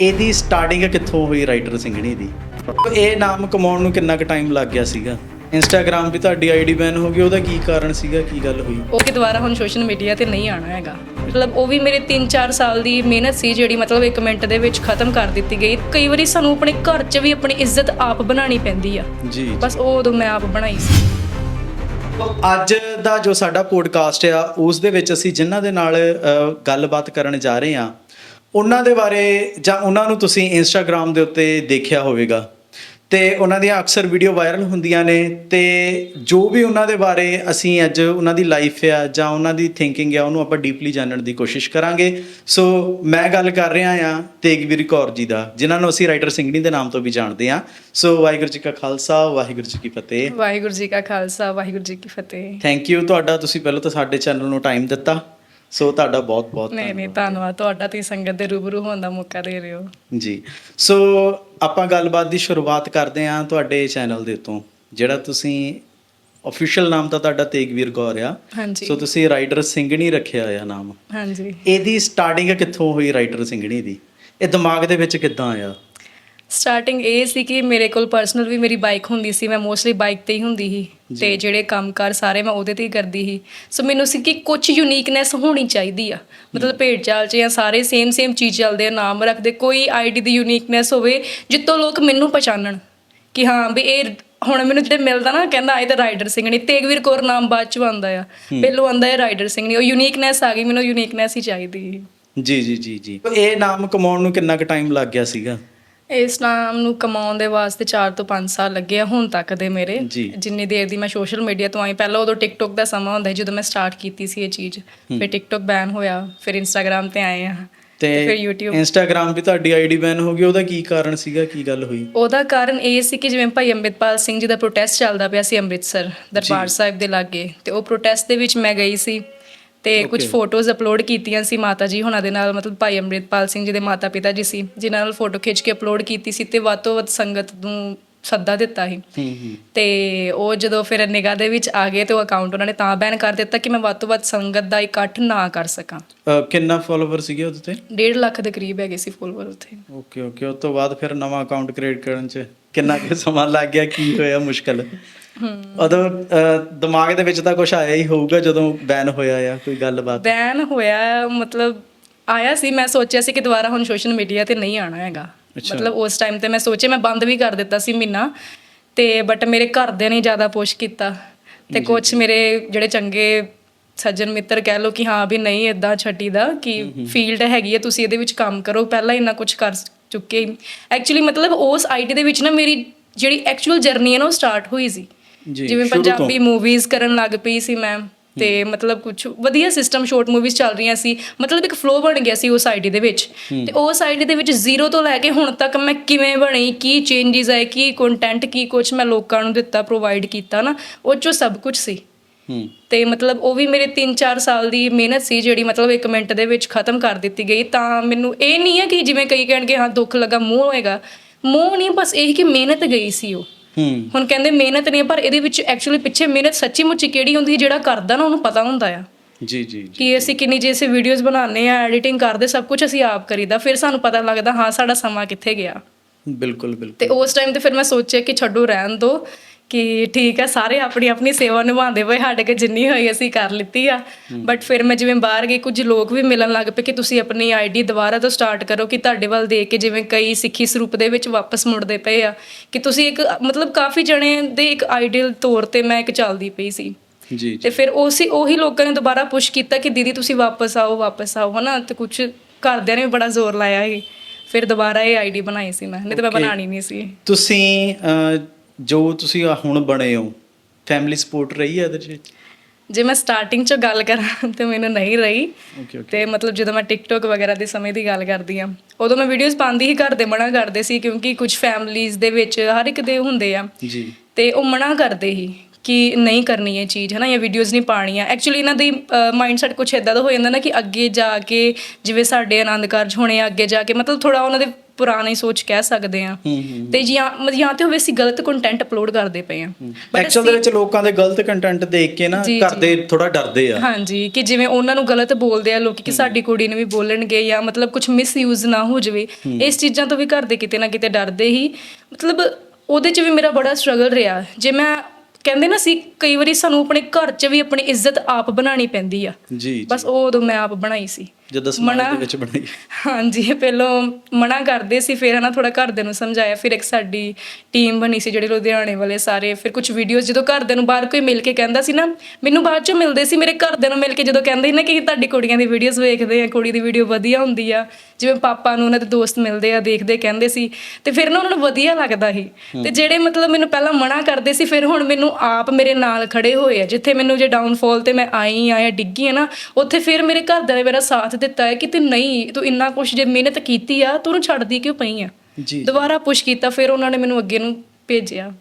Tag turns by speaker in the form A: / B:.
A: ਇਹਦੀ ਸਟਾਰਟਿੰਗ ਕਿੱਥੋਂ ਹੋਈ ਰਾਈਟਰ ਸਿੰਘਣੀ ਦੀ? ਇਹ ਨਾਮ ਕਮਾਉਣ ਨੂੰ ਕਿੰਨਾ ਕੁ ਟਾਈਮ ਲੱਗ ਗਿਆ ਸੀਗਾ? ਇੰਸਟਾਗ੍ਰam ਵੀ ਤੁਹਾਡੀ ਆਈਡੀ ਬੈਨ ਹੋ ਗਈ ਉਹਦਾ ਕੀ ਕਾਰਨ ਸੀਗਾ ਕੀ ਗੱਲ ਹੋਈ?
B: ਉਹ ਕਿ ਦੁਬਾਰਾ ਹੁਣ ਸੋਸ਼ਲ ਮੀਡੀਆ ਤੇ ਨਹੀਂ ਆਣਾ ਹੈਗਾ। ਮਤਲਬ ਉਹ ਵੀ ਮੇਰੇ 3-4 ਸਾਲ ਦੀ ਮਿਹਨਤ ਸੀ ਜਿਹੜੀ ਮਤਲਬ 1 ਮਿੰਟ ਦੇ ਵਿੱਚ ਖਤਮ ਕਰ ਦਿੱਤੀ ਗਈ। ਕਈ ਵਾਰੀ ਸਾਨੂੰ ਆਪਣੇ ਘਰ 'ਚ ਵੀ ਆਪਣੀ ਇੱਜ਼ਤ ਆਪ ਬਣਾਉਣੀ ਪੈਂਦੀ ਆ।
A: ਜੀ
B: ਬਸ ਉਹ ਉਦੋਂ ਮੈਂ ਆਪ ਬਣਾਈ ਸੀ।
A: ਅੱਜ ਦਾ ਜੋ ਸਾਡਾ ਪੋਡਕਾਸਟ ਆ ਉਸ ਦੇ ਵਿੱਚ ਅਸੀਂ ਜਿਨ੍ਹਾਂ ਦੇ ਨਾਲ ਅ, ਗੱਲਬਾਤ ਕਰਨ ਜਾ ਰਹੇ ਹਾਂ ਉਹਨਾਂ ਦੇ ਬਾਰੇ ਜਾਂ ਉਹਨਾਂ ਨੂੰ ਤੁਸੀਂ ਇੰਸਟਾਗ੍ਰam ਦੇ ਉੱਤੇ ਦੇਖਿਆ ਹੋਵੇਗਾ। ਤੇ ਉਹਨਾਂ ਦੀਆਂ ਅਕਸਰ ਵੀਡੀਓ ਵਾਇਰਲ ਹੁੰਦੀਆਂ ਨੇ ਤੇ ਜੋ ਵੀ ਉਹਨਾਂ ਦੇ ਬਾਰੇ ਅਸੀਂ ਅੱਜ ਉਹਨਾਂ ਦੀ ਲਾਈਫ ਆ ਜਾਂ ਉਹਨਾਂ ਦੀ ਥਿੰਕਿੰਗ ਆ ਉਹਨੂੰ ਆਪਾਂ ਡੀਪਲੀ ਜਾਣਨ ਦੀ ਕੋਸ਼ਿਸ਼ ਕਰਾਂਗੇ। ਸੋ ਮੈਂ ਗੱਲ ਕਰ ਰਿਹਾ ਆ ਤੇਗਵੀਰ ਕੌਰ ਜੀ ਦਾ ਜਿਨ੍ਹਾਂ ਨੂੰ ਅਸੀਂ ਰਾਈਟਰ ਸਿੰਘਣੀ ਦੇ ਨਾਮ ਤੋਂ ਵੀ ਜਾਣਦੇ ਆ ਸੋ ਵਾਹਿਗੁਰੂ ਜੀ ਕਾ ਖਾਲਸਾ ਵਾਹਿਗੁਰੂ ਜੀ ਕੀ ਫਤਿਹ।
B: ਵਾਹਿਗੁਰੂ ਜੀ ਕਾ ਖਾਲਸਾ ਵਾਹਿਗੁਰੂ ਜੀ ਕੀ ਫਤਿਹ।
A: ਥੈਂਕ ਯੂ ਤੁਹਾਡਾ ਤੁਸੀਂ ਪਹਿਲਾਂ ਤਾਂ ਸਾਡੇ ਚੈਨਲ ਨੂੰ ਟਾਈਮ ਦਿੱਤਾ। ਸੋ ਤੁਹਾਡਾ ਬਹੁਤ ਬਹੁਤ
B: ਨਹੀਂ ਨਹੀਂ ਧੰਨਵਾਦ। ਤੁਹਾਡਾ ਤੁਸੀਂ ਸੰਗਤ ਦੇ ਰੂਬਰੂ ਹੋਣ ਦਾ ਮੌਕਾ ਦੇ ਰਹੇ ਹੋ।
A: ਜੀ। ਸੋ ਆਪਾਂ ਗੱਲਬਾਤ ਦੀ ਸ਼ੁਰੂਆਤ ਕਰਦੇ ਹਾਂ ਤੁਹਾਡੇ ਚੈਨਲ ਦੇ ਤੋਂ ਜਿਹੜਾ ਤੁਸੀਂ ਅਫੀਸ਼ੀਅਲ ਨਾਮ ਤਾਂ ਤੁਹਾਡਾ ਤੇਗਵੀਰ ਗੌਰ ਆ।
B: ਹਾਂਜੀ।
A: ਸੋ ਤੁਸੀਂ ਰਾਈਟਰ ਸਿੰਘਣੀ ਰੱਖਿਆ ਹੋਇਆ ਨਾਮ।
B: ਹਾਂਜੀ।
A: ਇਹਦੀ ਸਟਾਰਟਿੰਗ ਕਿੱਥੋਂ ਹੋਈ ਰਾਈਟਰ ਸਿੰਘਣੀ ਦੀ? ਇਹ ਦਿਮਾਗ ਦੇ ਵਿੱਚ ਕਿੱਦਾਂ ਆਇਆ?
B: ਸਟਾਰਟਿੰਗ ਇਹ ਸੀ ਕਿ ਮੇਰੇ ਕੋਲ ਪਰਸਨਲ ਵੀ ਮੇਰੀ ਬਾਈਕ ਹੁੰਦੀ ਸੀ ਮੈਂ ਮੋਸਟਲੀ ਬਾਈਕ ਤੇ ਹੀ ਹੁੰਦੀ ਸੀ ਤੇ ਜਿਹੜੇ ਕੰਮਕਾਰ ਸਾਰੇ ਮੈਂ ਉਹਦੇ ਤੇ ਹੀ ਕਰਦੀ ਸੀ। ਸੋ ਮੈਨੂੰ ਸੀ ਕਿ ਕੁਝ ਯੂਨੀਕਨੈਸ ਹੋਣੀ ਚਾਹੀਦੀ ਆ। ਮਤਲਬ ਭੇਡ ਚਾਲ ਚ ਜਾਂ ਸਾਰੇ ਸੇਮ ਸੇਮ ਚੀਜ਼ ਚੱਲਦੇ ਆ ਨਾਮ ਰੱਖਦੇ ਕੋਈ ਆਈਡੀ ਦੀ ਯੂਨੀਕਨੈਸ ਹੋਵੇ ਜਿੱਤੋਂ ਲੋਕ ਮੈਨੂੰ ਪਛਾਣਨ ਕਿ ਹਾਂ ਵੀ ਇਹ ਹੁਣ ਮੈਨੂੰ ਜਿਹੜੇ ਮਿਲਦਾ ਨਾ ਕਹਿੰਦਾ ਇਹ ਤਾਂ ਰਾਈਡਰ ਸਿੰਘਣੀ ਤੇਗਵੀਰ ਕੌਰ ਨਾਮ ਬਾਅਦ ਚ ਆਉਂਦਾ ਆ। ਪਹਿਲੋਂ ਆਉਂਦਾ ਹੈ ਰਾਈਡਰ ਸਿੰਘਣੀ ਉਹ ਯੂਨੀਕਨੈਸ ਆ ਗਈ ਮੈਨੂੰ ਯੂਨੀਕਨੈਸ ਹੀ ਚਾਹੀਦੀ
A: ਜੀ ਜੀ ਜੀ ਜੀ। ਇਹ ਨਾਮ ਕਮਾਉਣ ਨੂੰ ਕਿੰਨਾ ਕੁ ਟਾਈਮ ਲੱਗ ਗਿਆ ਸੀਗਾ?
B: ਇਸ ਨਾਮ ਨੂੰ ਕਮਾਉਣ ਦੇ ਵਾਸਤੇ 4 ਤੋਂ 5 ਸਾਲ ਲੱਗੇ ਆ ਹੁਣ ਤੱਕ ਦੇ ਮੇਰੇ।
A: ਜੀ।
B: ਜਿੰਨੀ ਦੇਰ ਦੀ ਮੈਂ ਸੋਸ਼ਲ ਮੀਡੀਆ ਤੋਂ ਆਈ ਪਹਿਲਾਂ ਉਦੋਂ ਟਿਕਟੋਕ ਦਾ ਸਮਾਂ ਹੁੰਦਾ ਸੀ ਜਦੋਂ ਮੈਂ ਸਟਾਰਟ ਕੀਤੀ ਸੀ ਇਹ ਚੀਜ਼। ਫਿਰ ਟਿਕਟੋਕ ਬੈਨ ਹੋਇਆ ਫਿਰ ਇੰਸਟਾਗ੍ਰam ਤੇ ਆਏ ਆ
A: ਤੇ
B: ਤੇ ਫਿਰ YouTube
A: ਇੰਸਟਾਗ੍ਰam ਵੀ ਤੁਹਾਡੀ ਆਈਡੀ ਬੈਨ ਹੋ ਗਈ ਉਹਦਾ ਕੀ ਕਾਰਨ ਸੀਗਾ ਕੀ ਗੱਲ ਹੋਈ?
B: ਉਹਦਾ ਕਾਰਨ ਇਹ ਸੀ ਕਿ ਜਿਵੇਂ ਭਾਈ ਅੰਮ੍ਰਿਤਪਾਲ ਸਿੰਘ ਜੀ ਦਾ ਪ੍ਰੋਟੈਸਟ ਚੱਲਦਾ ਪਿਆ ਸੀ ਅੰਮ੍ਰਿਤਸਰ ਦਰਬਾਰ ਸਾਹਿਬ ਦੇ ਲਾਗੇ ਤੇ ਉਹ ਪ੍ਰੋਟੈਸਟ ਦੇ ਵਿੱਚ ਮੈਂ ਗਈ ਸੀ। ਤੇ ਕੁਝ. ਫੋਟੋਜ਼ ਅਪਲੋਡ ਕੀਤੀਆਂ ਸੀ ਮਾਤਾ ਜੀ ਹੁਣਾਂ ਦੇ ਨਾਲ ਮਤਲਬ ਭਾਈ ਅੰਮ੍ਰਿਤਪਾਲ ਸਿੰਘ ਜੀ ਦੇ ਮਾਤਾ ਪਿਤਾ ਜੀ ਸੀ ਜਿਨ੍ਹਾਂ ਨਾਲ ਫੋਟੋ ਖਿੱਚ ਕੇ ਅਪਲੋਡ ਕੀਤੀ ਸੀ ਤੇ ਵੱਧ ਤੋਂ ਵੱਧ ਸੰਗਤ ਨੂੰ ਸੱਦਾ ਦਿੱਤਾ ਸੀ। ਤੇ ਉਹ ਜਦੋਂ ਫਿਰ ਨਿਗਾਹ ਦੇ ਵਿੱਚ ਆ ਗਏ ਤੇ ਉਹ ਅਕਾਊਂਟ ਉਹਨਾਂ ਨੇ ਤਾਂ ਬੈਨ ਕਰ ਦਿੱਤਾ ਕਿ ਮੈਂ ਵੱਧ ਤੋਂ ਵੱਧ ਸੰਗਤ ਦਾ ਇਕੱਠ ਨਾ ਕਰ ਸਕਾਂ।
A: ਕਿੰਨਾ ਫਾਲੋਵਰ ਸੀਗੇ ਉਹਦੇ ਤੇ?
B: 1.5 ਲੱਖ ਦੇ ਕਰੀਬ ਹੈਗੇ ਸੀ ਫੋਲੋਵਰ ਉੱਥੇ।
A: ਓਕੇ ਓਕੇ ਉਸ ਤੋਂ ਬਾਅਦ ਫਿਰ ਨਵਾਂ ਅਕਾਊਂਟ ਕ੍ਰੀਏਟ ਕਰਨ ਚ ਕਿੰਨਾ ਕੁ ਸਮਾਂ ਲੱਗ ਗਿਆ ਕੀ ਹੋਇਆ ਮੁਸ਼ਕਲ? ਉਦੋਂ ਦਿਮਾਗ ਦੇ ਵਿੱਚ ਤਾਂ ਕੁਝ ਆਇਆ ਹੀ ਹੋਊਗਾ ਜਦੋਂ ਬੈਨ ਹੋਇਆ ਆ ਕੋਈ ਗੱਲਬਾਤ।
B: ਬੈਨ ਹੋਇਆ ਮਤਲਬ ਆਇਆ ਸੀ ਮੈਂ ਸੋਚਿਆ ਸੀ ਕਿ ਦੁਬਾਰਾ ਹੁਣ ਸੋਸ਼ਲ ਮੀਡੀਆ ਤੇ ਨਹੀਂ ਆਣਾ ਹੈਗਾ। ਮਤਲਬ ਉਸ ਟਾਈਮ ਤੇ ਮੈਂ ਸੋਚਿਆ ਮੈਂ ਬੰਦ ਵੀ ਕਰ ਦਿੱਤਾ ਸੀ ਮਹੀਨਾ। ਤੇ ਬਟ ਮੇਰੇ ਘਰਦਿਆਂ ਨੇ ਜ਼ਿਆਦਾ ਪੁਸ਼ ਕੀਤਾ। ਤੇ ਕੁਝ ਮੇਰੇ ਜਿਹੜੇ ਚੰਗੇ ਸੱਜਣ ਮਿੱਤਰ ਕਹਿ ਲੋ ਕਿ ਹਾਂ ਵੀ ਨਹੀਂ ਇਦਾਂ ਛੱਡੀਦਾ ਕਿ ਫੀਲਡ ਹੈਗੀ ਹੈ ਤੁਸੀਂ ਇਹਦੇ ਵਿੱਚ ਕੰਮ ਕਰੋ। ਪਹਿਲਾਂ ਇੰਨਾ ਕੁਝ ਕਰ ਚੁੱਕੇ। ਐਕਚੁਅਲੀ ਮਤਲਬ ਉਸ ਆਈਟੀ ਦੇ ਵਿੱਚ ਨਾ ਮੇਰੀ ਜਿਹੜੀ ਐਕਚੁਅਲ ਜਰਨੀ ਹੈ ਨਾ ਉਹ ਸਟਾਰਟ ਹੋਈ ਸੀ।
A: ਜੀ,
B: ਜਿਵੇਂ
A: ਸ਼ੁਰੂ ਤੋਂ।
B: ਪੰਜਾਬੀ ਮੂਵੀਜ਼ ਕਰਨ ਲੱਗ ਪਈ ਸੀ ਮੈਂ ਤੇ ਮਤਲਬ ਕੁਝ ਵਧੀਆ ਸਿਸਟਮ ਸ਼ਾਰਟ ਮੂਵੀਜ਼ ਚੱਲ ਰਹੀਆਂ ਸੀ। ਮਤਲਬ ਇੱਕ ਫਲੋ ਬਣ ਗਿਆ ਸੀ ਉਸ ਆਈਡੀ ਦੇ ਵਿੱਚ। ਤੇ ਉਸ ਆਈਡੀ ਦੇ ਵਿੱਚ ਜ਼ੀਰੋ ਤੋਂ ਲੈ ਕੇ ਹੁਣ ਤੱਕ ਮੈਂ ਕਿਵੇਂ ਬਣੀ ਕੀ ਚੇਂਜਸ ਆਏ ਕੀ ਕੰਟੈਂਟ ਕੀ ਕੁਝ ਮੈਂ ਲੋਕਾਂ ਨੂੰ ਦਿੱਤਾ ਪ੍ਰੋਵਾਈਡ ਕੀਤਾ ਨਾ ਉਹ ਚੋਂ ਸਭ ਕੁਝ ਸੀ।
A: ਹੂੰ।
B: ਤੇ ਮਤਲਬ ਉਹ ਵੀ ਮੇਰੇ 3-4 ਸਾਲ ਦੀ ਮਿਹਨਤ ਸੀ ਜਿਹੜੀ ਮਤਲਬ 1 ਮਿੰਟ ਦੇ ਵਿੱਚ ਖਤਮ ਕਰ ਦਿੱਤੀ ਗਈ। ਤਾਂ ਮੈਨੂੰ ਇਹ ਨਹੀਂ ਹੈ ਕਿ ਜਿਵੇਂ ਕਈ ਕਹਿਣਗੇ ਹਾਂ ਦੁੱਖ ਲੱਗਾ ਮੂੰਹ ਹੋਏਗਾ। ਮੂੰਹ ਨਹੀਂ ਬਸ ਇਹ ਕਿ ਮਿਹਨਤ ਗਈ ਸੀ ਉਹ। ਹੁਣ ਕਹਿੰਦੇ ਮਿਹਨਤ ਨਹੀਂ ਪਰ ਇਹਦੇ ਵਿੱਚ ਐਕਚੁਅਲੀ ਪਿੱਛੇ ਮਿਹਨਤ ਸੱਚੀ ਮੁੱਚੀ ਕਿਹੜੀ ਹੁੰਦੀ ਹੈ ਜਿਹੜਾ ਕਰਦਾ ਨਾ ਉਹਨੂੰ ਪਤਾ ਹੁੰਦਾ ਆ।
A: ਜੀ ਜੀ ਜੀ
B: ਕਿ ਅਸੀਂ ਕਿੰਨੀ ਜੇ ਅਸੀਂ ਵੀਡੀਓਜ਼ ਬਣਾਉਂਦੇ ਆ ਐਡੀਟਿੰਗ ਕਰਦੇ ਸਭ ਕੁਝ ਅਸੀਂ ਆਪ ਕਰੀਦਾ ਫਿਰ ਸਾਨੂੰ ਪਤਾ ਲੱਗਦਾ ਹਾਂ ਸਾਡਾ ਸਮਾਂ ਕਿੱਥੇ ਗਿਆ।
A: ਬਿਲਕੁਲ ਬਿਲਕੁਲ।
B: ਤੇ ਉਸ ਟਾਈਮ ਤੇ ਫਿਰ ਮੈਂ ਸੋਚਿਆ ਕਿ ਛੱਡੋ ਰਹਿਣ ਦੋ ਕਿ ਠੀਕ ਹੈ ਸਾਰੇ ਆਪਣੀ ਆਪਣੀ ਸੇਵਾ ਨਿਭਾਉਂਦੇ ਪਏ ਸਾਡੇ ਕੇ ਜਿੰਨੀ ਹੋਈ ਅਸੀਂ ਕਰ ਲਿੱਤੀ ਆ। ਬਟ ਫਿਰ ਮੈਂ ਜਿਵੇਂ ਬਾਹਰ ਗਈ ਕੁਝ ਲੋਕ ਵੀ ਮਿਲਣ ਲੱਗ ਪਏ ਕਿ ਤੁਸੀਂ ਆਪਣੀ ਆਈਡੀ ਦੁਬਾਰਾ ਤੋਂ ਸਟਾਰਟ ਕਰੋ ਕਿ ਤੁਹਾਡੇ ਵੱਲ ਦੇਖ ਕੇ ਜਿਵੇਂ ਕਈ ਸਿੱਖੀ ਸਰੂਪ ਦੇ ਵਿੱਚ ਵਾਪਸ ਮੁੜਦੇ ਪਏ ਆ। ਕਿ ਤੁਸੀਂ ਇੱਕ ਮਤਲਬ ਕਾਫੀ ਜਣੇ ਦੇ ਇੱਕ ਆਈਡੀਅਲ ਤੌਰ ਤੇ ਮੈਂ ਇੱਕ ਚੱਲਦੀ ਪਈ ਸੀ।
A: ਜੀ ਜੀ।
B: ਤੇ ਫਿਰ ਉਸੇ ਉਹੀ ਲੋਕਾਂ ਨੇ ਦੁਬਾਰਾ ਪੁਸ਼ ਕੀਤਾ ਕਿ ਦੀਦੀ ਤੁਸੀਂ ਵਾਪਸ ਆਓ ਵਾਪਸ ਆਓ ਹਨਾ? ਤੇ ਕੁਝ ਘਰਦਿਆਂ ਨੇ ਵੀ ਬੜਾ ਜ਼ੋਰ ਲਾਇਆ ਸੀ। ਫਿਰ ਦੁਬਾਰਾ ਇਹ ਆਈਡੀ ਬਣਾਈ ਸੀ ਮੈਂ ਨਹੀਂ ਤਾਂ ਮੈਂ. ਬਣਾਣੀ ਨਹੀਂ ਸੀ।
A: ਤੁਸੀਂ ਜੋ ਤੁਸੀਂ ਆਹ ਹੁਣ ਬਣੇ ਹੋ ਫੈਮਿਲੀ ਸਪੋਰਟ ਰਹੀ ਹੈ ਇਹਦੇ ਚ
B: ਜੇ ਮੈਂ ਸਟਾਰਟਿੰਗ ਚੋਂ ਗੱਲ ਕਰਾਂ ਤੇ ਮੈਨੂੰ ਨਹੀਂ ਰਹੀ।
A: ਓਕੇ ਓਕੇ
B: ਤੇ ਮਤਲਬ ਜਦੋਂ ਮੈਂ ਟਿਕਟੋਕ ਵਗੈਰਾ ਦੇ ਸਮੇਂ ਦੀ ਗੱਲ ਕਰਦੀ ਆ ਉਦੋਂ ਮੈਂ ਵੀਡੀਓਜ਼ ਪਾਉਂਦੀ ਹੀ ਘਰ ਦੇ ਮਨਾ ਕਰਦੇ ਸੀ ਕਿਉਂਕਿ ਕੁਝ ਫੈਮਲੀਜ਼ ਦੇ ਵਿੱਚ ਹਰ ਇੱਕ ਦੇ ਹੁੰਦੇ ਆ।
A: ਜੀ।
B: ਤੇ ਉਹ ਮਨਾ ਕਰਦੇ ਸੀ ਕਿ ਨਹੀਂ ਕਰਨੀ ਇਹ ਚੀਜ਼ ਹੈ ਨਾ ਜਾਂ ਵੀਡੀਓਜ਼ ਨਹੀਂ ਪਾਣੀਆਂ ਐਕਚੁਅਲੀ ਇਹਨਾਂ ਦੀ ਮਾਈਂਡਸੈਟ ਕੁਝ ਇਦਾਂ ਦਾ ਹੋ ਜਾਂਦਾ ਨਾ ਕਿ ਅੱਗੇ ਜਾ ਕੇ ਜਿਵੇਂ ਸਾਡੇ ਆਨੰਦ ਕਾਰਜ ਹੋਣੇ ਆ ਅੱਗੇ ਜਾ ਕੇ ਮਤਲਬ ਥੋੜਾ ਉਹਨਾਂ ਦੇ ਪੁਰਾਣੀ ਸੋਚ ਕਹਿ ਸਕਦੇ ਆ ਤੇ ਜਾਂ ਜਾਂ ਤੇ ਹੋਵੇ ਅਸੀਂ ਗਲਤ ਕੰਟੈਂਟ ਅਪਲੋਡ ਕਰਦੇ ਪਏ ਆ
A: ਐਕਚੁਅਲ ਦੇ ਵਿੱਚ ਲੋਕਾਂ ਦੇ ਗਲਤ ਕੰਟੈਂਟ ਦੇਖ ਕੇ ਨਾ
B: ਜੀ,
A: ਘਰ ਦੇ ਥੋੜਾ ਡਰਦੇ ਆ।
B: ਹਾਂਜੀ ਕਿ ਜਿਵੇਂ ਉਹਨਾਂ ਨੂੰ ਗਲਤ ਬੋਲਦੇ ਆ ਲੋਕੀ ਕਿ ਸਾਡੀ ਕੁੜੀ ਨੂੰ ਵੀ ਬੋਲਣਗੇ ਜਾਂ ਮਤਲਬ ਕੁਝ ਮਿਸਯੂਜ਼ ਨਾ ਹੋ ਜਾਵੇ। ਇਸ ਚੀਜ਼ਾਂ ਤੋਂ ਵੀ ਘਰ ਦੇ ਕਿਤੇ ਨਾ ਕਿਤੇ ਡਰਦੇ ਹੀ। ਮਤਲਬ ਉਹਦੇ 'ਚ ਵੀ ਮੇਰਾ ਬੜਾ ਸਟਰਗਲ ਰਿਹਾ। ਜੇ ਮੈਂ ਕਹਿੰਦੇ ਨਾ ਸੀ ਕਈ ਵਾਰੀ ਸਾਨੂੰ ਆਪਣੇ ਘਰ 'ਚ ਵੀ ਆਪਣੀ ਇੱਜ਼ਤ ਆਪ ਬਣਾਉਣੀ ਪੈਂਦੀ ਆ।
A: ਜੀ।
B: ਬਸ ਉਹ ਉਦੋਂ ਮੈਂ ਆਪ ਬਣਾਈ ਸੀ।
A: ਜਦੋਂ ਸਮਾਜ
B: ਮਨਾ-
A: ਦੇ ਵਿੱਚ ਬਣਾਈ
B: ਹਾਂਜੀ ਪਹਿਲਾਂ ਮਨਾ ਕਰਦੇ ਸੀ ਫਿਰ ਹਨਾ ਥੋੜਾ ਘਰਦਿਆਂ ਨੂੰ ਸਮਝਾਇਆ। ਫਿਰ ਇੱਕ ਸਾਡੀ ਟੀਮ ਬਣੀ ਸੀ ਜਿਹੜੇ ਲੁਧਿਆਣੇ ਵਾਲੇ ਸਾਰੇ। ਫਿਰ ਕੁਝ ਵੀਡੀਓਜ਼ ਜਦੋਂ ਘਰਦਿਆਂ ਨੂੰ ਬਾਹਰ ਕੋਈ ਮਿਲ ਕੇ ਕਹਿੰਦਾ ਸੀ ਨਾ ਮੈਨੂੰ ਬਾਅਦ ਚੋਂ ਮਿਲਦੇ ਸੀ ਮੇਰੇ ਘਰਦਿਆਂ ਨੂੰ ਮਿਲ ਕੇ ਜਦੋਂ ਕਹਿੰਦੇ ਸੀ ਨਾ ਕਿ ਤੁਹਾਡੀ ਕੁੜੀਆਂ ਦੀ ਵੀਡੀਓਜ਼ ਵੇਖਦੇ ਆ ਕੁੜੀ ਦੀ ਵੀਡੀਓ ਵਧੀਆ ਹੁੰਦੀ ਆ। ਜਿਵੇਂ ਪਾਪਾ ਨੂੰ ਉਹਨਾਂ ਦੇ ਦੋਸਤ ਮਿਲਦੇ ਆ ਦੇਖਦੇ ਕਹਿੰਦੇ ਸੀ। ਤੇ ਫਿਰ ਨਾ ਉਹਨਾਂ ਨੂੰ ਵਧੀਆ ਲੱਗਦਾ ਸੀ। ਤੇ ਜਿਹੜੇ ਮਤਲਬ ਮੈਨੂੰ ਪਹਿਲਾਂ ਮਨਾ ਕਰਦੇ ਸੀ ਫਿਰ ਹੁਣ ਮੈਨੂੰ ਆਪ ਮੇਰੇ ਨਾਲ ਖੜੇ ਹੋਏ ਆ। ਜਿੱਥੇ ਮੈਨੂੰ ਜੇ ਡਾਊਨਫਾਲ ਤੇ ਮੈਂ ਆਈ ਆ ਜਾਂ ਡਿੱਗੀ ਆ ਨਾ ਉੱਥੇ ਫਿਰ ਮੇਰੇ ਘਰਦਿਆਂ ਨੇ ਮੇਰਾ ਸਾਥ ਦਿੱਤਾ ਹੈ ਕਿ ਤੂੰ ਨਹੀਂ ਤੂੰ ਇੰਨਾ ਕੁਛ ਜੇ ਮਿਹਨਤ ਕੀਤੀ ਆ ਤੂੰ ਉਹਨੂੰ ਛੱਡਦੀ ਕਿਉਂ ਪਈ ਆ?
A: ਜੀ।
B: ਦੁਬਾਰਾ ਪੁਸ਼ ਕੀਤਾ ਫਿਰ ਉਹਨਾਂ ਨੇ ਮੈਨੂੰ ਅੱਗੇ ਨੂੰ ਭੇਜਿਆ।